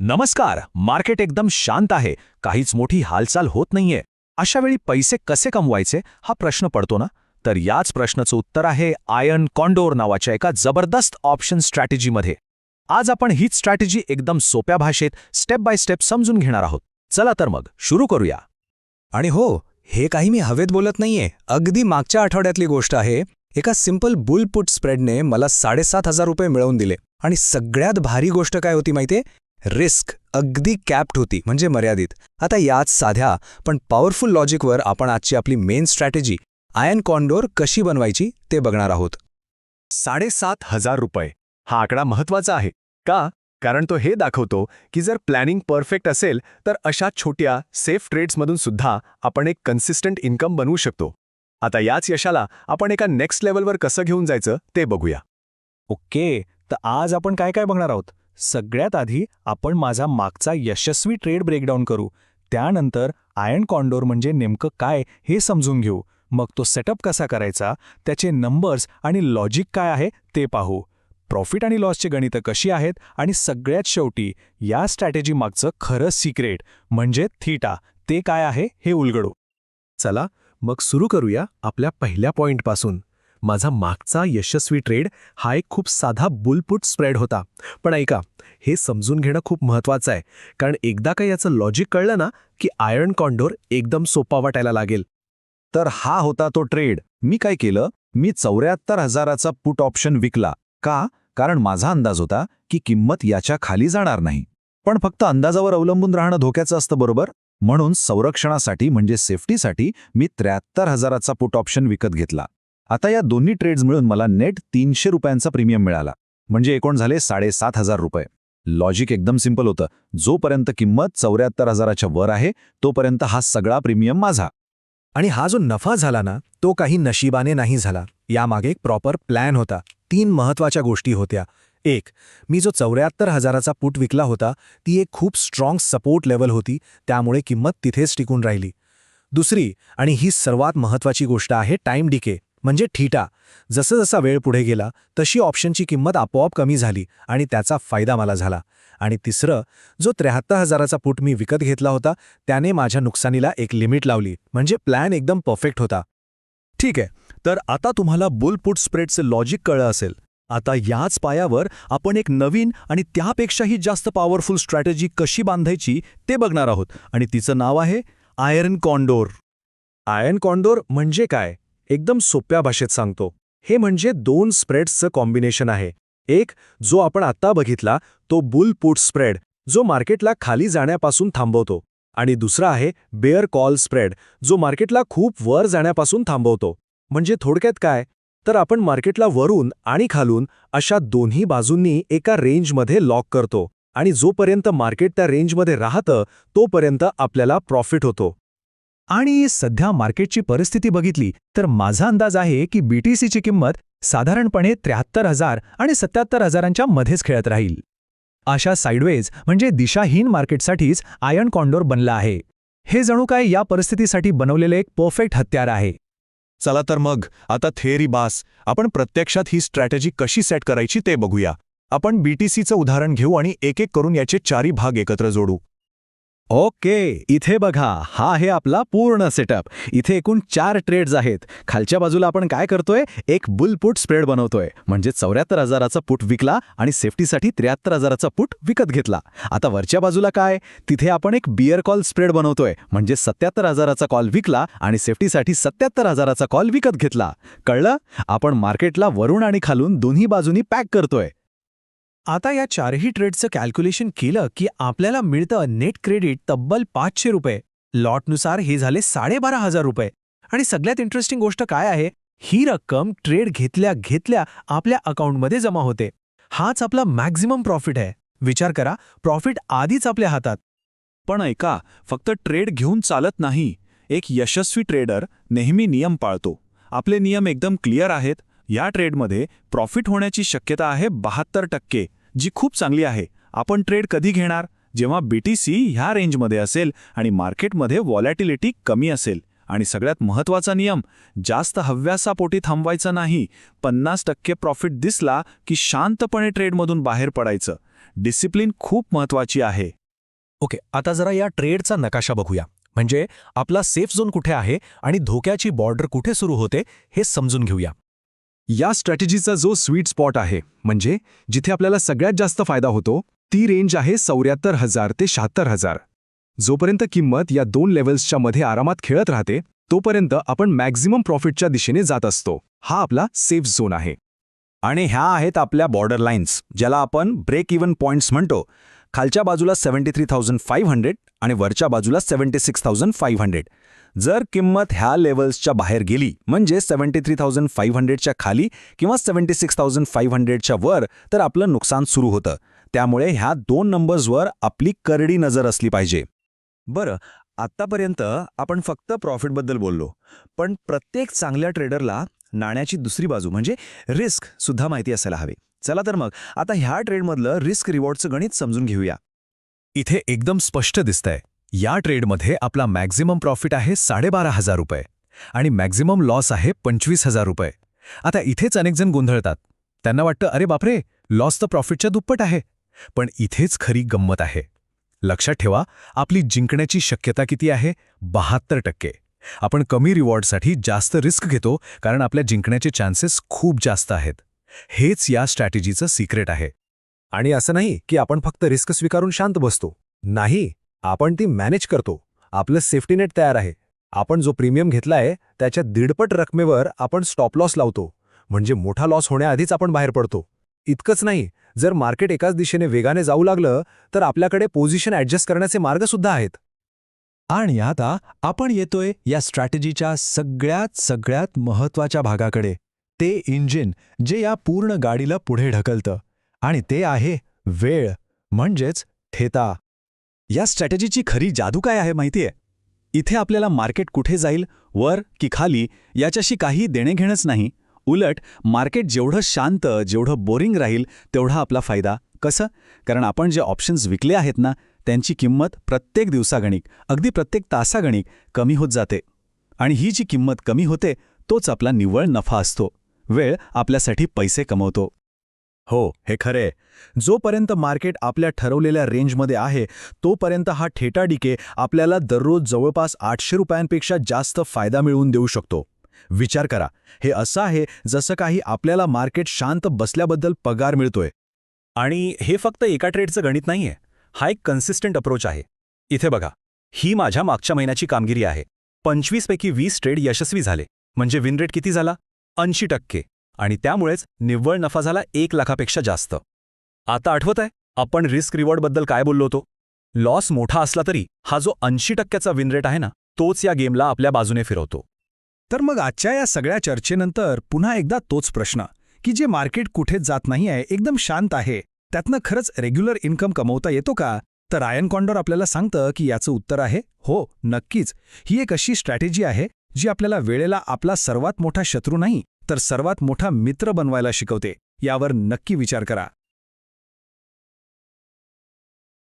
नमस्कार मार्केट एकदम शांत आहे. काहीच मोठी हालचाल होत नाहीये. अशा वेळी पैसे कसे कमवायचे? हा प्रश्न पडतो ना? तर याच प्रश्नाचं उत्तर आहे आयर्न कॉन्डोर नावाच्या एका जबरदस्त ऑप्शन स्ट्रॅटेजीमध्ये. आज आपण हीच स्ट्रॅटेजी एकदम सोप्या भाषेत स्टेप बाय स्टेप समजून घेणार आहोत. चला तर मग सुरू करूया. आणि हो हे काही मी हवेत बोलत नाहीये. अगदी मागच्या आठवड्यातली गोष्ट आहे. एका सिंपल बुल पुट स्प्रेडने मला साडेसात हजार रुपये मिळवून दिले. आणि सगळ्यात भारी गोष्ट काय होती माहितीये? रिस्क अगदी कॅप्ड होती म्हणजे मर्यादित. आता याच साध्या पण पॉवरफुल लॉजिकवर आपण आजची आपली मेन स्ट्रॅटेजी आयन कॉन्डोर कशी बनवायची ते बघणार आहोत. साडेसात हजार रुपये. हा आकडा महत्त्वाचा आहे. का? कारण तो हे दाखवतो की जर प्लॅनिंग परफेक्ट असेल तर अशा छोट्या सेफ ट्रेड्समधून सुद्धा आपण एक कन्सिस्टंट इन्कम बनवू शकतो. आता याच यशाला आपण एका नेक्स्ट लेवलवर कसं घेऊन जायचं ते बघूया. ओके तर आज आपण काय काय बघणार आहोत? सगळ्यात आधी आपण माझा मागचा यशस्वी ट्रेड ब्रेकडाऊन करू. त्यानंतर आयर्न कॉन्डोर म्हणजे नेमकं काय हे समजून घेऊ. मग तो सेटअप कसा करायचा त्याचे नंबर्स आणि लॉजिक काय आहे ते पाहू. प्रॉफिट आणि लॉसचे गणितं कशी आहेत आणि सगळ्यात शेवटी या स्ट्रॅटेजी मागचं खरं सिक्रेट म्हणजे थीटा ते काय आहे हे उलगडू. चला मग सुरू करूया आपल्या पहिल्या पॉइंटपासून. माझा मागचा यशस्वी ट्रेड हा एक खूप साधा बुलपुट स्प्रेड होता. पण ऐका हे समजून घेणं खूप महत्वाचं आहे. कारण एकदा का याचं लॉजिक कळलं ना की आयर्न कॉन्डोर एकदम सोपा वाटायला लागेल. तर हा होता तो ट्रेड मी काय केलं? मी चौऱ्याहत्तर हजाराचा पुट ऑप्शन विकला. का? कारण माझा अंदाज होता की किंमत याच्या खाली जाणार नाही. पण फक्त अंदाजावर अवलंबून राहणं धोक्याचं असतं बरोबर? म्हणून संरक्षणासाठी म्हणजे सेफ्टीसाठी मी त्र्याहत्तर हजाराचा पुट ऑप्शन विकत घेतला. आता या दोन्ही ट्रेड्स मिळून मला नेट तीनशे रुपयांचा प्रीमियम मिळाला. म्हणजे एकूण झाले साडेसात हजार रुपये. लॉजिक एकदम सिंपल होतं. जोपर्यंत किंमत चौऱ्याहत्तर हजाराच्या वर आहे तोपर्यंत हा सगळा प्रीमियम माझा. आणि हा जो नफा झाला ना तो काही नशिबाने नाही झाला. यामागे एक प्रॉपर प्लॅन होता. तीन महत्त्वाच्या गोष्टी होत्या. एक मी जो चौऱ्याहत्तर हजाराचा पुट विकला होता ती एक खूप स्ट्रॉंग सपोर्ट लेवल होती. त्यामुळे किंमत तिथेच टिकून राहिली. दुसरी आणि ही सर्वात महत्वाची गोष्ट आहे टाईम डिके म्हणजे ठीटा. जसं जसा वेळ पुढे गेला तशी ऑप्शनची किंमत आपोआप कमी झाली आणि त्याचा फायदा मला झाला. आणि तिसरं जो त्र्याहत्तर हजाराचा पुट मी विकत घेतला होता त्याने माझ्या नुकसानीला एक लिमिट लावली म्हणजे प्लॅन एकदम परफेक्ट होता. ठीक आहे तर आता तुम्हाला बुल पुट स्प्रेडचे लॉजिक कळलं असेल. आता याच पायावर आपण एक नवीन आणि त्यापेक्षाही जास्त पॉवरफुल स्ट्रॅटेजी कशी बांधायची ते बघणार आहोत. आणि तिचं नाव आहे आयर्न कॉन्डोर. आयर्न कॉन्डोर म्हणजे काय? एकदम सोप्या भाषेत सांगतो. हे म्हणजे दोन स्प्रेड्सचं कॉम्बिनेशन आहे. एक जो आपण आत्ता बघितला तो बुल पुट स्प्रेड जो मार्केटला खाली जाण्यापासून थांबवतो. आणि दुसरा आहे बेअर कॉल स्प्रेड जो मार्केटला खूप वर जाण्यापासून थांबवतो. म्हणजे थोडक्यात काय? तर आपण मार्केटला वरून आणि खालून अशा दोन्ही बाजूंनी एका रेंजमध्ये लॉक करतो. आणि जोपर्यंत मार्केट त्या रेंजमध्ये राहतं तोपर्यंत आपल्याला प्रॉफिट होतो. आणि सध्या मार्केटची परिस्थिती बघितली तर माझा अंदाज आहे की बीटीसीची किंमत साधारणपणे त्र्याहत्तर हजार आणि सत्याहत्तर हजारांच्या मध्येच खेळत राहील. अशा साईडवेज म्हणजे दिशाहीन मार्केटसाठीच आयर्न कॉन्डोर बनला आहे. हे जणू काय या परिस्थितीसाठी बनवलेले एक परफेक्ट हत्यार आहे. चला तर मग आता थेअरी बास. आपण प्रत्यक्षात ही स्ट्रॅटेजी कशी सेट करायची ते बघूया. आपण बीटीसीचं उदाहरण घेऊ आणि एक एक करून याचे चारी भाग एकत्र जोडू. ओके इथे बघा हा आहे आपला पूर्ण सेटअप इथे एकूण चार ट्रेड्स आहेत. खालच्या बाजूला आपण काय करतोय? एक बुल पुट स्प्रेड बनवतोय. म्हणजे चौऱ्याहत्तर हजाराचा पुट विकला आणि सेफ्टीसाठी त्र्याहत्तर हजाराचा पुट विकत घेतला. आता वरच्या बाजूला काय? तिथे आपण एक बियर कॉल स्प्रेड बनवतोय. म्हणजे सत्याहत्तर हजाराचा कॉल विकला आणि सेफ्टीसाठी सत्याहत्तर हजाराचा कॉल विकत घेतला. कळलं? आपण मार्केटला वरून आणि खालून दोन्ही बाजूनी पॅक करतोय. आता या चारही ट्रेडचं कॅल्क्युलेशन केलं की आपल्याला मिळतं नेट क्रेडिट तब्बल पाचशे रुपये. लॉटनुसार हे झाले साडेबारा हजार रुपये. आणि सगळ्यात इंटरेस्टिंग गोष्ट काय आहे? ही रक्कम ट्रेड घेतल्या घेतल्या आपल्या अकाउंटमध्ये जमा होते. हाच आपला मॅक्झिमम प्रॉफिट आहे. विचार करा प्रॉफिट आधीच आपल्या हातात. पण ऐका फक्त ट्रेड घेऊन चालत नाही. एक यशस्वी ट्रेडर नेहमी नियम पाळतो. आपले नियम एकदम क्लिअर आहेत. या ट्रेडमध्ये प्रॉफिट होण्याची शक्यता आहे बहात्तर टक्के जी खूप चांगली आहे. आपण ट्रेड कधी घेणार? जेव्हा बीटीसी ह्या रेंजमध्ये असेल आणि मार्केटमध्ये वॉलॅटिलिटी कमी असेल. आणि सगळ्यात महत्त्वाचा नियम जास्त हव्यासापोटी थांबवायचा नाही. पन्नास टक्के प्रॉफिट दिसला की शांतपणे ट्रेडमधून बाहेर पडायचं. डिसिप्लिन खूप महत्वाची आहे. ओके आता जरा या ट्रेडचा नकाशा बघूया. म्हणजे आपला सेफ झोन कुठे आहे आणि धोक्याची बॉर्डर कुठे सुरू होते हे समजून घेऊया. या स्ट्रॅटेजीचा जो स्वीट स्पॉट आहे म्हणजे जिथे आपल्याला सगळ्यात जास्त फायदा होतो ती रेंज आहे चौऱ्याहत्तर हजार ते शहात्तर हजार. जोपर्यंत किंमत या दोन लेव्हल्सच्या मध्ये आरामात खेळत राहते तोपर्यंत आपण मॅक्झिमम प्रॉफिटच्या दिशेने जात असतो. हा आपला सेफ झोन आहे. आणि ह्या आहेत आपल्या बॉर्डर लाईन्स ज्याला आपण ब्रेक इव्हन पॉईंट्स म्हणतो. खालच्या बाजूला seventy three thousand five hundred आणि वरच्या बाजूला seventy six thousand five hundred जर किंमत ह्या लेवल्सच्या बाहेर गेली म्हणजे सेव्हन्टी थ्री थाउजंड फाईव्ह हंड्रेडच्या खाली किंवा सेव्हन्टी सिक्स थाउजंड फाईव्ह हंड्रेडच्या वर तर आपलं नुकसान सुरू होतं. त्यामुळे ह्या दोन नंबर्सवर आपली करडी नजर असली पाहिजे. बरं आत्तापर्यंत आपण फक्त प्रॉफिटबद्दल बोललो. पण प्रत्येक चांगल्या ट्रेडरला नाण्याची दुसरी बाजू म्हणजे रिस्क सुद्धा माहिती असायला हवी. चला तर मग आता ह्या ट्रेडमधलं रिस्क रिवॉर्डचं गणित समजून घेऊया. इथे एकदम स्पष्ट दिसतंय या ट्रेडमध्ये आपला मॅक्झिमम प्रॉफिट आहे साडेबारा हजार रुपये आणि मॅक्झिमम लॉस आहे पंचवीस हजार रुपये. आता इथेच अनेकजण गोंधळतात. त्यांना वाटतं अरे बापरे लॉस तर प्रॉफिटच्या दुप्पट आहे. पण इथेच खरी गंमत आहे. लक्षात ठेवा आपली जिंकण्याची शक्यता किती आहे? बहात्तर टक्के. आपण कमी रिवॉर्डसाठी जास्त रिस्क घेतो कारण आपल्या जिंकण्याचे चान्सेस खूप जास्त आहेत. हेच या स्ट्रॅटेजीचं सिक्रेट आहे. आणि असं नाही की आपण फक्त रिस्क स्वीकारून शांत बसतो. नाही आपण ती मॅनेज करतो. आपलं सेफ्टी नेट तयार आहे. आपण जो प्रीमियम घेतलाय त्याच्या दीडपट रकमेवर आपण स्टॉप लॉस लावतो. म्हणजे मोठा लॉस होण्याआधीच आपण बाहेर पडतो. इतकंच नाही जर मार्केट एकाच दिशेने वेगाने जाऊ लागलं तर आपल्याकडे पोझिशन ॲडजस्ट करण्याचे मार्गसुद्धा आहेत. आणि आता आपण येतोय या स्ट्रॅटेजीच्या सगळ्यात सगळ्यात महत्त्वाच्या भागाकडे. ते इंजिन जे या पूर्ण गाडीला पुढे ढकलतं. आणि ते आहे वेळ म्हणजेच ठेता या स्ट्रॅटेजीची खरी जादू काय आहे माहितीये? इथे आपल्याला मार्केट कुठे जाईल वर की खाली याच्याशी काही देणेघेणंच नाही. उलट मार्केट जेवढं शांत जेवढं बोरिंग राहील तेवढा आपला फायदा. कसं? कारण आपण जे ऑप्शन्स विकले आहेत ना त्यांची किंमत प्रत्येक दिवसागणिक अगदी प्रत्येक तासागणिक कमी होत जाते. आणि ही जी किंमत कमी होते तोच आपला निव्वळ नफा असतो. वेळ आपल्यासाठी पैसे कमवतो. हो हे खरे जोपर्यंत मार्केट आपल्या ठरवलेल्या रेंजमध्ये आहे तोपर्यंत हा ठेटा डिके आपल्याला दररोज जवळपास आठशे रुपयांपेक्षा जास्त फायदा मिळवून देऊ शकतो. विचार करा हे असं आहे जसं काही आपल्याला मार्केट शांत बसल्याबद्दल पगार मिळतोय. आणि हे फक्त एका ट्रेडचं गणित नाहीये हा एक कन्सिस्टंट अप्रोच आहे. इथे बघा ही माझ्या मागच्या महिन्याची कामगिरी आहे. पंचवीसपैकी वीस ट्रेड यशस्वी झाले. म्हणजे विन रेट किती झाला? ऐंशी टक्के. आणि त्यामुळेच निव्वळ नफा झाला एक लाखापेक्षा जास्त. आता आठवत आहे आपण रिस्क रिवॉर्डबद्दल काय बोललो होतो? लॉस मोठा असला तरी हा जो ऐंशी टक्क्याचा विन रेट आहे ना तोच या गेमला आपल्या बाजूने फिरवतो. तर मग आजच्या या सगळ्या चर्चेनंतर पुन्हा एकदा तोच प्रश्न की जे मार्केट कुठेच जात नाही आहे एकदम शांत आहे त्यातनं खरंच रेग्युलर इन्कम कमवता येतो का? तर आयन कॉन्डॉर आपल्याला सांगतं की याचं उत्तर आहे हो नक्कीच. ही एक अशी स्ट्रॅटेजी आहे जी आपल्याला वेळेला आपला सर्वात मोठा शत्रू नाही तर सर्वात मोठा मित्र बनवायला शिकवते यावर नक्की विचार करा.